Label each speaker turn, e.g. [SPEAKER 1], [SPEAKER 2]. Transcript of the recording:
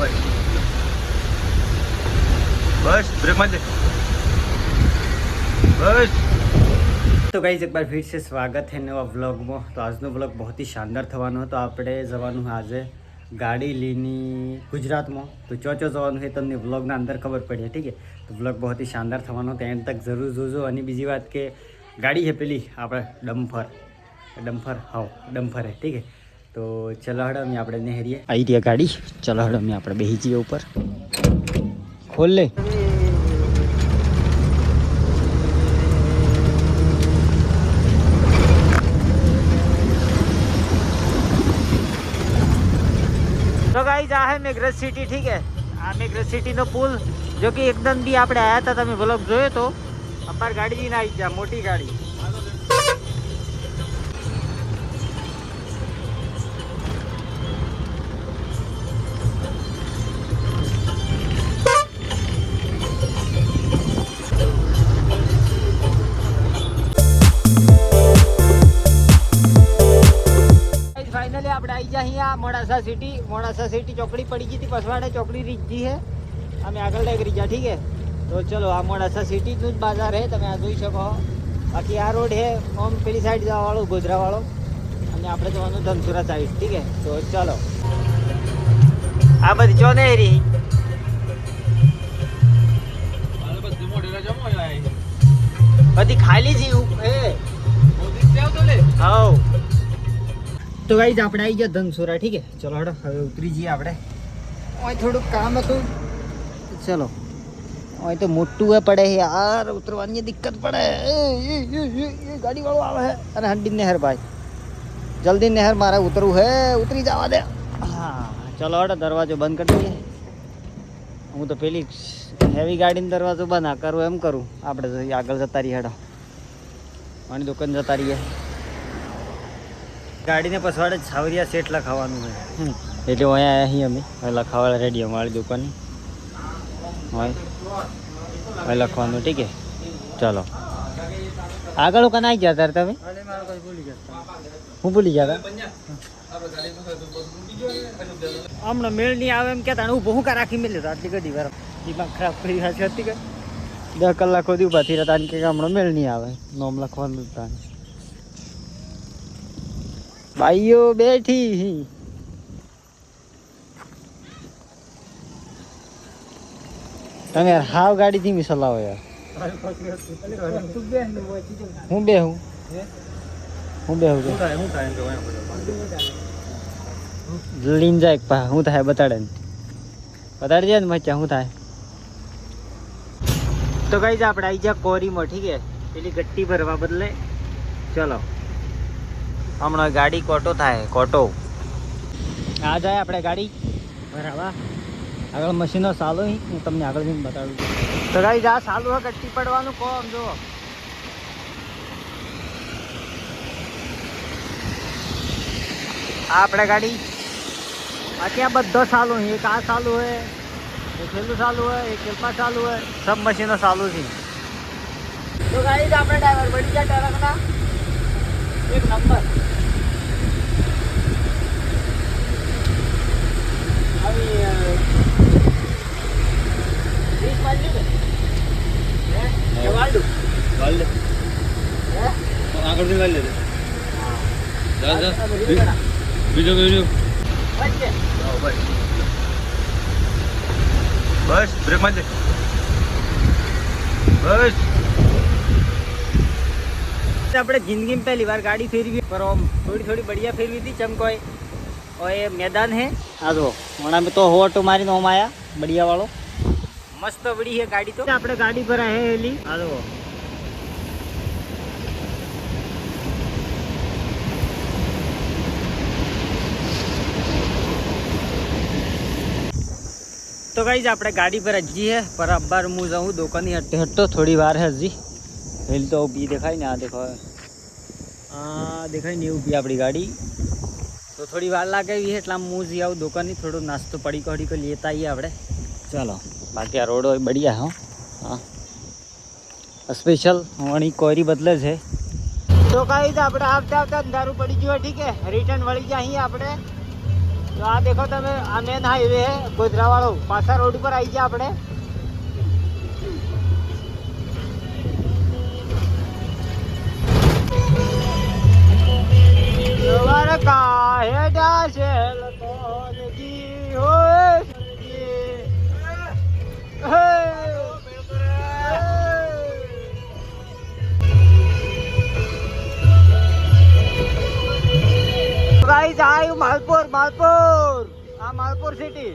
[SPEAKER 1] બસ બસ break માર બસ.
[SPEAKER 2] તો guys એક બાર ફિર છે સ્વાગત છે નવા વ્લોગમાં. તો આજનો વ્લોગ બહુ શાનદાર થવાનો હતો. આપણે જવાનું આજે ગાડી લીની ગુજરાતમાં. તો ચો ચો જવાનું છે તમને વ્લોગના અંદર ખબર પડે ઠીક છે તો વ્લોગ બહુ શાનદાર થવાનો તો એન્ડ તક જરૂર જોજો. અને બીજી વાત કે ગાડી છે પેલી આપણે ડમ્ફર. ડમ્ફર હા ડમ્ફર હે, ઠીક છે તો ચલો હડો અમે આપણે નેહરીએ. આવી રહ્યા ગાડી. ચલો હડો અમે આપણે બેહી જઈએ ઉપર. ખોલ લે. તો ગાઈઝ આ હે મેઘરજ સિટી ઠીક હે? આ મેઘરજ સિટીનો પુલ જો કે એકદમ બી આપણે આવ્યા હતા તમે બ્લોગ જોયો તો. અમારી ગાડી જઈને આવી ગયા મોટી ગાડી. આવી મોડાસા સિટી મોડાસા સિટી ચોકડી પડી ગઈ હતી પસવાડે ચોકડી રીચી છે. અમે આગળ લઈ કરી ઠીક છે? તો ચલો આ મોડાસા સિટીનું જ બાજાર હે તમે આ જોઈ શકો. બાકી આ રોડ હે ઓમ પેલી સાઈડ જવા ગોધરાવાળો. ગોધરા અને આપણે જવાનું ધનસુરા સાઈડ ઠીક છે? તો ચલો. આ બધી ચો ને રહી? બધી ખાલી જીવ એ. હાઉ તો ગાઈઝ આપણે આવી ગયા ધનસુરા ઠીક છે? ચલો હડો હવે ઉતરી જઈએ આપણે. ઓય થોડુંક કામ હતું. ચલો. ઓય તો મોટું પડે છે યાર ઉતરવાની દિક્કત પડે. ગાડી વાળો આવે છે. અને હંડી નહેર ભાઈ. જલ્દી નહેર મારે ઉતરવું હે ઉતરી જવા દે. હા ચલો હડો દરવાજો બંધ કરી દઈએ. હું તો પેલી હેવી ગાડીનો દરવાજો બંધ આ કરું એમ કરું. આપણે આગળ જતા રહીએ હડો. મારી દુકાન જતા રહીએ. ગાડીને પછવાડે છાવરિયા સેટ લખાવાનું હોય. એટલે અહીંયા અહીં અમે. હવે લખાવાળા રેડી અમારી દુકાન. હોય. હવે લખવાનું ઠીક છે? ચાલો. આગળ હું કનાઈ ગયા તારે તમે? હું ભૂલી ગયા? હમણાં મેળ નહીં આવે એમ કહેતા હું હું કા રાખી મેળ્યો તો આટલી ઘડી વાર. દિમાગ ખરાબ કરી રહ્યા છે હતી કે દસ કલાક સુધી ઊભા થઈ રહ્યા હતા કે હમણાં મેળ નહીં આવે. નોમ લખવાનું તાને ભાઈઓ બેઠી તમે હાવ ગાડી ધીમી ચલાવો યાર. હું બે હું? હું બે હું? લીન જાય પા, હું થાય બતાડે બતાડી દે ને મચ્ચા શું થાય. તો કઈ આપણે આવી જા કોરીમાં, ઠીક છે? પેલી ગટ્ટી ભરવા બદલે. ચલો. હમણાં ગાડી કોટો થાય કોટો. આ જાય આપણે ગાડી. બરાબર. આગળ મશીનો સાલો હી તમને આગળ જઈને બતાડું છું. તો ગાડી આ સાલું હોય કટ્ટી પડવાનું કહો આમ જો. આ આપણે ગાડી. આ ત્યાં બધો સાલું છે એક આ સાલું હોય એક પેલું સાલું હોય એક પેલમાં ચાલુ હોય સબ મશીનો સાલું છે. તો ગાડી આપણે ડ્રાઈવર બની જાય ટ્રકના. એક નંબર આવી અ, વીસ મારી લીધે હે? કે વાળું? હે? આ બધી ગણા.
[SPEAKER 1] બીજો બીજો
[SPEAKER 2] વચ્ચે.
[SPEAKER 1] બસ બ્રેક માર દે બસ
[SPEAKER 2] આપણે જિંદગીમાં પહેલી વાર ગાડી ફેરવી પર આમ થોડી થોડી બઢિયા ફેરવી હતી ચમકોય और ये मैदान है हाँ तो वहाँ में तो हो ऑटो मारी नो आया बढ़िया वालो मस्त बड़ी है गाड़ी तो આપણે ગાડી પર હે એલી હા તો તો આપણે ગાડી પર હજી હે પર અબ્બાર હું જાઉં દુકાનની હટ્ટે હટ્ટો થોડી વાર હે હજી. હિલ તો ઊભી દેખાય ને, આ દેખો. આ દેખાય ને ઊભી આપણી ગાડી. તો થોડી વાર લાગે એવી એટલા હું જઈ આવું દુકાનની, થોડો નાસ્તો પડી કડી કરી લેતા આવીએ આપણે. ચાલો, બાકી આ રોડ બઢિયા હો. હા. સ્પેશિયલ વણી કોરી બદલે છે. તો કાંઈ આપણે આવતા આવતા અંધારું પડી ગયું ઠીક છે રિટર્ન વળી ગયા અહીં આપણે. તો આ દેખો તમે, આ મેન હાઈવે હે ગોધરા વાળો પાછા રોડ ઉપર આવી ગયા આપણે. ગાઈસ આયુ માલપુર માલપુર. આ માલપુર સિટી